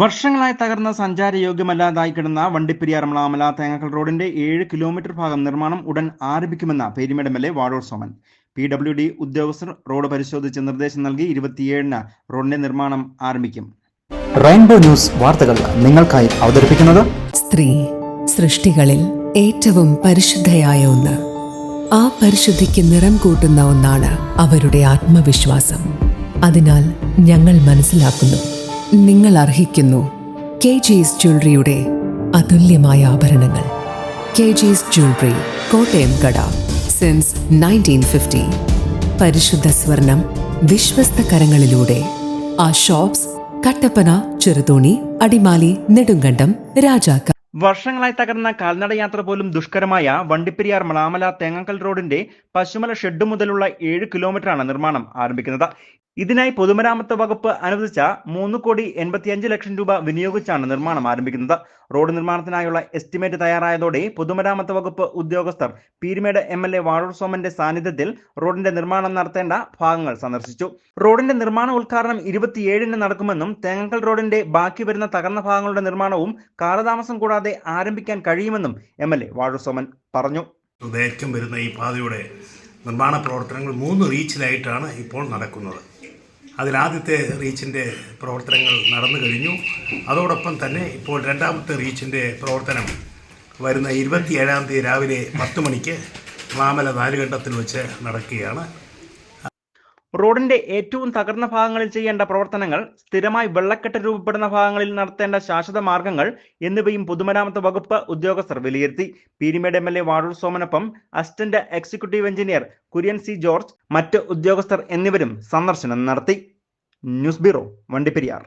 വർഷങ്ങളായി തകർന്ന സഞ്ചാരയോഗ്യമല്ലാതായി കിടന്ന വണ്ടിപ്പെരിയാർ മളാമല തേങ്ങക്കൽ റോഡിന്റെ ഏഴ് കിലോമീറ്റർ ഭാഗം നിർമ്മാണം ഉടൻ ആരംഭിക്കുമെന്ന Peermade M L A Vazhoor Soman. P W D ഉദ്യോഗസ്ഥർ റോഡ് പരിശോധിച്ച് നിർദ്ദേശം നൽകി ഇരുപത്തിയേഴിന് റോഡിന്റെ നിർമ്മാണം ആരംഭിക്കും. റെയിൻബോ ന്യൂസ് വാർത്തകൾ നിങ്ങൾക്കായി അവതരിപ്പിക്കുന്നത് സ്ത്രീ സൃഷ്ടികളിൽ ഏറ്റവും പരിശുദ്ധയായ ഒന്ന്. ആ പരിശുദ്ധിക്ക് നിറം കൂട്ടുന്ന ഒന്നാണ് അവരുടെ ആത്മവിശ്വാസം. അതിനാൽ ഞങ്ങൾ മനസ്സിലാക്കുന്നു. നിങ്ങൾ അർഹിക്കുന്നു കെ ജീസ് ജ്വല്ലറിയുടെ അതുല്യമായ ആഭരണങ്ങൾ. കെ ജീസ് ജ്വല്ലറി കോട്ടയം കട സിൻസ് നയന്റീൻ ഫിഫ്റ്റി പരിശുദ്ധ സ്വർണം വിശ്വസ്ത കരങ്ങളിലൂടെ. ആ ഷോപ്സ് കട്ടപ്പന ചെറുതോണി അടിമാലി നെടുങ്കണ്ടം രാജാക്ക. വർഷങ്ങളായി തകർന്ന കാൽനട യാത്ര പോലും ദുഷ്കരമായ വണ്ടിപ്പെരിയാർ മണാമല തേങ്ങക്കൽ റോഡിന്റെ പശുമല ഷെഡ് മുതലുള്ള ഏഴ് കിലോമീറ്ററാണ് നിർമ്മാണം ആരംഭിക്കുന്നത്. ഇതിനായി പൊതുമരാമത്ത് വകുപ്പ് അനുവദിച്ച മൂന്ന് കോടി എൺപത്തിയഞ്ച് ലക്ഷം രൂപ വിനിയോഗിച്ചാണ് നിർമ്മാണം ആരംഭിക്കുന്നത്. റോഡ് നിർമ്മാണത്തിനായുള്ള എസ്റ്റിമേറ്റ് തയ്യാറായതോടെ പൊതുമരാമത്ത് വകുപ്പ് ഉദ്യോഗസ്ഥർ Peermade M L A Vazhoor സോമന്റെ സാന്നിധ്യത്തിൽ റോഡിന്റെ നിർമ്മാണം നടത്തേണ്ട ഭാഗങ്ങൾ സന്ദർശിച്ചു. റോഡിന്റെ നിർമ്മാണ ഉദ്ഘാടനം ഇരുപത്തിയേഴിന് നടക്കുമെന്നും തേങ്ങക്കൽ റോഡിന്റെ ബാക്കി വരുന്ന തകർന്ന ഭാഗങ്ങളുടെ നിർമ്മാണവും കാലതാമസം കൂടാതെ ആരംഭിക്കാൻ കഴിയുമെന്നും M L A Vazhoor Soman പറഞ്ഞു. വരുന്ന ഈ പാതയുടെ നിർമ്മാണ പ്രവർത്തനങ്ങൾ മൂന്ന് റീച്ചിലായിട്ടാണ് ഇപ്പോൾ നടക്കുന്നത്. അതിലാദ്യത്തെ റീച്ചിന്റെ പ്രവർത്തനങ്ങൾ നടന്നു കഴിഞ്ഞു. അതോടൊപ്പം തന്നെ ഇപ്പോൾ രണ്ടാമത്തെ റീച്ചിന്റെ പ്രവർത്തനം വരുന്ന ഇരുപത്തിയേഴാം തീയതി രാവിലെ പത്ത് മണിക്ക് മാമല നാലുകണ്ടത്തിൽ വെച്ച് നടക്കുകയാണ്. റോഡിന്റെ ഏറ്റവും തകർന്ന ഭാഗങ്ങളിൽ ചെയ്യേണ്ട പ്രവർത്തനങ്ങൾ സ്ഥിരമായി വെള്ളക്കെട്ട് രൂപപ്പെടുന്ന ഭാഗങ്ങളിൽ നടത്തേണ്ട ശാശ്വത മാർഗങ്ങൾ എന്നിവയും പൊതുമരാമത്ത് വകുപ്പ് ഉദ്യോഗസ്ഥർ വിലയിരുത്തി. Peermade M L A Vazhoor സോമനൊപ്പം assistant executive engineer Kurian C George മറ്റ് ഉദ്യോഗസ്ഥർ എന്നിവരും സന്ദർശനം നടത്തി. News bureau Vandiperiyar.